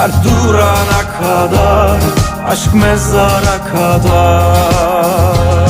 Kar durana kadar Aşk mezara kadar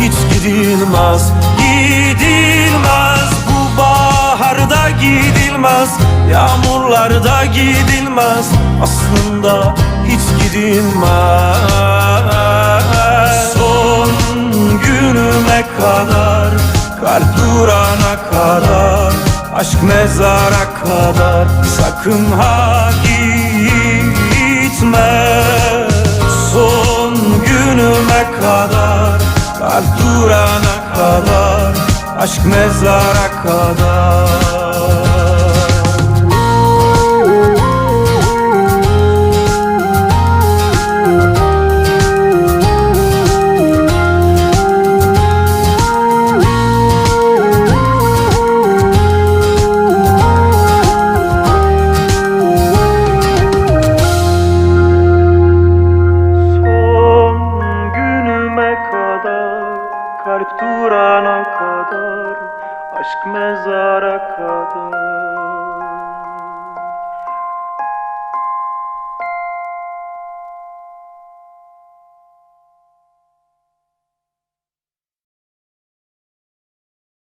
hiç gidilmez Gidilmez. Bu baharda gidilmez Yağmurlarda gidilmez. Aslında hiç gidilmez. Son günüme kadar Kar durana kadar Aşk mezara kadar. Sakın ha gitme. Son günüme kadar Kar durana kadar Aşk mezara kadar Aşk mezara kadar